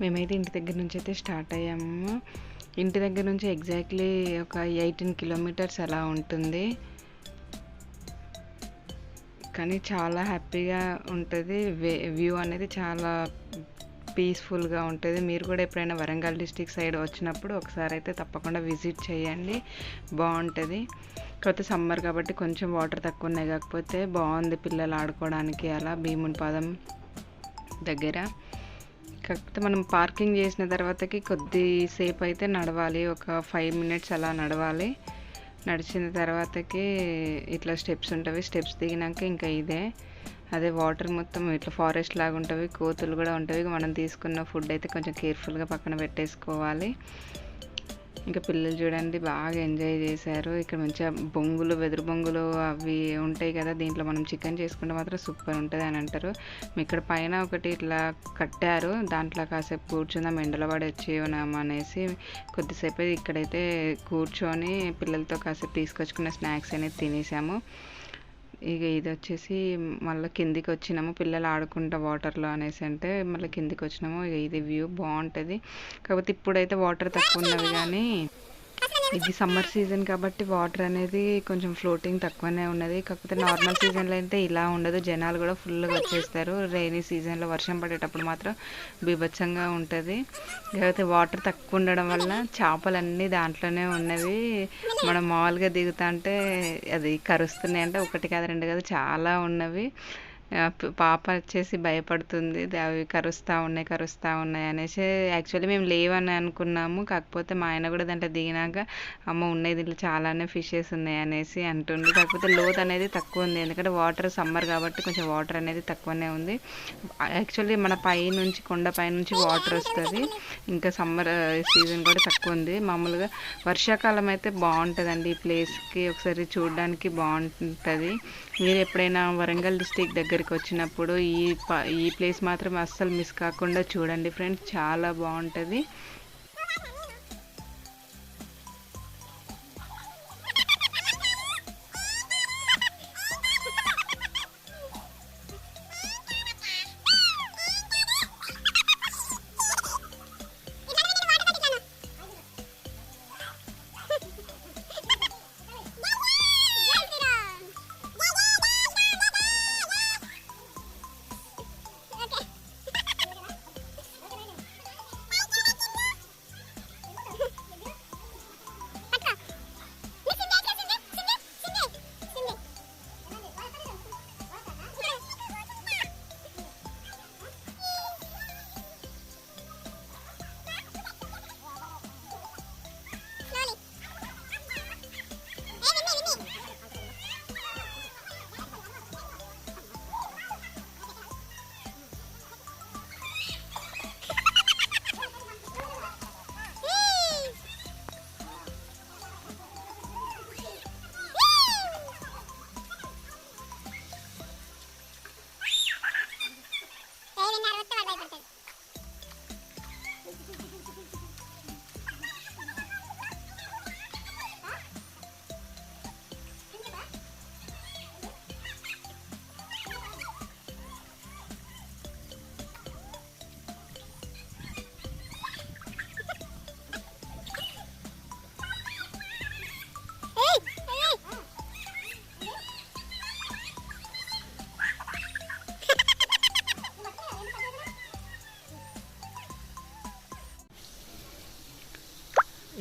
మేమైతే ఇంటి దగ్గర నుంచి అయితే స్టార్ట్ అయ్యాము. ఇంటి దగ్గర నుంచి ఎగ్జాక్ట్లీ ఒక ఎయిటీన్ కిలోమీటర్స్ అలా ఉంటుంది. కానీ చాలా హ్యాపీగా ఉంటుంది. వ్యూ అనేది చాలా పీస్ఫుల్గా ఉంటుంది. మీరు కూడా ఎప్పుడైనా వరంగల్ డిస్టిక్ సైడ్ వచ్చినప్పుడు ఒకసారి అయితే తప్పకుండా విజిట్ చేయండి. బాగుంటుంది. కాకపోతే సమ్మర్ కాబట్టి కొంచెం వాటర్ తక్కువ ఉన్నాయి. కాకపోతే బాగుంది పిల్లలు ఆడుకోవడానికి అలా భీముని పాదం దగ్గర. కాకపోతే మనం పార్కింగ్ చేసిన తర్వాతకి కొద్దిసేపు అయితే నడవాలి. ఒక ఫైవ్ మినిట్స్ అలా నడవాలి. నడిచిన తర్వాతకి ఇట్లా స్టెప్స్ ఉంటాయి స్టెప్స్ దిగినాక ఇంకా ఇదే. అదే వాటర్ మొత్తం ఇట్లా ఫారెస్ట్ లాగా ఉంటుంది కోతులు కూడా ఉంటాయి మనం తీసుకున్న ఫుడ్ అయితే కొంచెం కేర్ఫుల్గా పక్కన పెట్టేసుకోవాలి. ఇంకా పిల్లలు చూడండి బాగా ఎంజాయ్ చేశారు. ఇక్కడ మంచిగా బొంగులు వెదురు బొంగులు అవి ఉంటాయి కదా దీంట్లో మనం చికెన్ చేసుకుంటే మాత్రం సూపర్ ఉంటుంది అని అంటారు. ఇక్కడ పైన ఒకటి ఇట్లా కట్టారు దాంట్లో కాసేపు కూర్చుందాం ఎండలో పడి అనేసి కొద్దిసేపు ఇక్కడైతే కూర్చొని పిల్లలతో కాసేపు తీసుకొచ్చుకున్న స్నాక్స్ అనేది తినేసాము. ఇక ఇది వచ్చేసి మళ్ళీ కిందికి వచ్చినాము పిల్లలు ఆడుకుంటా వాటర్లో అనేసి అంటే మళ్ళీ కిందికి వచ్చినాము. ఇక ఇది వ్యూ బాగుంటుంది. కాకపోతే ఇప్పుడైతే వాటర్ తక్కువ ఉన్నది కానీ ఇది సమ్మర్ సీజన్ కాబట్టి వాటర్ అనేది కొంచెం ఫ్లోటింగ్ తక్కువనే ఉన్నది. కాకపోతే నార్మల్ సీజన్లో అయితే ఇలా ఉండదు. జనాలు కూడా ఫుల్గా వచ్చేస్తారు. రైనీ సీజన్లో వర్షం పడేటప్పుడు మాత్రం బీభత్సంగా ఉంటుంది. కాకపోతే వాటర్ తక్కువ ఉండడం వల్ల చేపలన్నీ దాంట్లోనే ఉన్నవి. మనం మామూలుగా దిగుతా అంటే అది కరుస్తున్నాయి అంటే ఒకటి కాదు రెండు కాదు చాలా ఉన్నవి. పాప వచ్చేసి భయపడుతుంది. అవి కరుస్తూ ఉన్నాయి కరుస్తూ ఉన్నాయి అనేసి యాక్చువల్లీ మేము లేవని అనుకున్నాము. కాకపోతే మా ఆయన కూడా దాంట్లో దిగినాక అమ్మ ఉన్నాయి దీంట్లో చాలానే ఫిషెస్ ఉన్నాయి అనేసి అంటుండు. కాకపోతే లోత్ అనేది తక్కువ ఉంది. ఎందుకంటే వాటర్ సమ్మర్ కాబట్టి కొంచెం వాటర్ అనేది తక్కువనే ఉంది. యాక్చువల్లీ మన పై నుంచి కొండ పై నుంచి వాటర్ వస్తుంది. ఇంకా సమ్మర్ సీజన్ కూడా తక్కువ ఉంది. మామూలుగా వర్షాకాలం అయితే బాగుంటుందండి ఈ ప్లేస్కి. ఒకసారి చూడడానికి బాగుంటుంది. మీరు ఎప్పుడైనా వరంగల్ డిస్టిక్ దగ్గర దగ్గరికి వచ్చినప్పుడు ఈ ప- ఈ ప్లేస్ మాత్రం అస్సలు మిస్ కాకుండా చూడండి ఫ్రెండ్స్. చాలా బాగుంటుంది.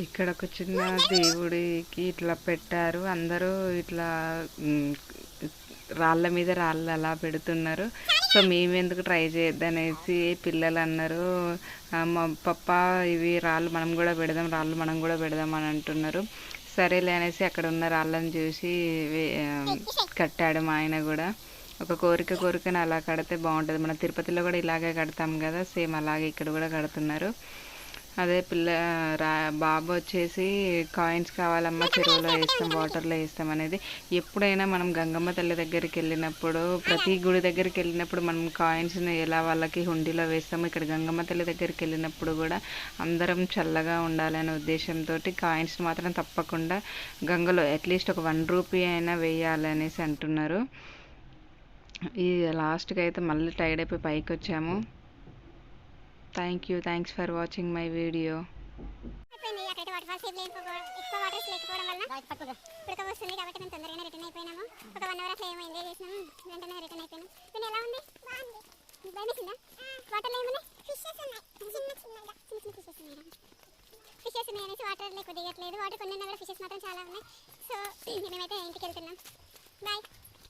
ఇక్కడ ఒక చిన్న దేవుడికి ఇట్లా పెట్టారు. అందరూ ఇట్లా రాళ్ళ మీద రాళ్ళు అలా పెడుతున్నారు. సో మేము ఎందుకు ట్రై చేయొద్దనేసి పిల్లలు అన్నారు మా పప్ప ఇవి రాళ్ళు మనం కూడా పెడదాం రాళ్ళు మనం కూడా పెడదాం అని అంటున్నారు. సరేలే అనేసి అక్కడ ఉన్న రాళ్ళని చూసి కట్టాడు మా ఆయన కూడా. ఒక కోరిక కోరికను అలా కడితే బాగుంటుంది. మన తిరుపతిలో కూడా ఇలాగే కడతాం కదా సేమ్ అలాగే ఇక్కడ కూడా కడుతున్నారు. అదే పిల్ల రా బాబు వచ్చేసి కాయిన్స్ కావాలమ్మా చెరువులో వేస్తాం వాటర్లో వేస్తాం అనేది. ఎప్పుడైనా మనం గంగమ్మ తల్లి దగ్గరికి వెళ్ళినప్పుడు ప్రతి గుడి దగ్గరికి వెళ్ళినప్పుడు మనం కాయిన్స్ని ఎలా వాళ్ళకి హుండీలో వేస్తాము ఇక్కడ గంగమ్మ తల్లి దగ్గరికి వెళ్ళినప్పుడు కూడా అందరం చల్లగా ఉండాలనే ఉద్దేశంతో కాయిన్స్ మాత్రం తప్పకుండా గంగలో అట్లీస్ట్ ఒక వన్ రూపీ అయినా వేయాలనేసి అంటున్నారు. ఈ లాస్ట్కి అయితే మళ్ళీ టైర్డ్ అయిపోయి పైకి వచ్చాము. Thank you thanks for watching my video అయిపోయింది అక్కడైతే వాటర్ ఫాల్స్ ఏం లేకపోవడం ఎక్కువ వాటర్స్ లేకపోవడం వల్ల ఉడక వస్తుంది కాబట్టి మేము తొందరగానే రిటర్న్ అయిపోయినాము. ఒక వన్ అవర్ అట్లా ఏమో ఎంజాయ్ చేసినాము. వెంటనే రిటర్న్ అయిపోయినాం. నేను ఎలా ఉంది? భయమేసిందా వాటర్లో ఏమన్నా ఫిషెస్ ఉన్నాయి. చిన్న చిన్నగా చిన్న చిన్న ఫిషెస్ ఉన్నాయి. ఫిషెస్ ఉన్నాయి అనేసి వాటర్ లేక దిగట్లేదు వాటర్ కొన్ని కూడా ఫిషెస్ మాత్రం చాలా ఉన్నాయి. సో మేమైతే ఇంటికి వెళ్తున్నాం. బాయ్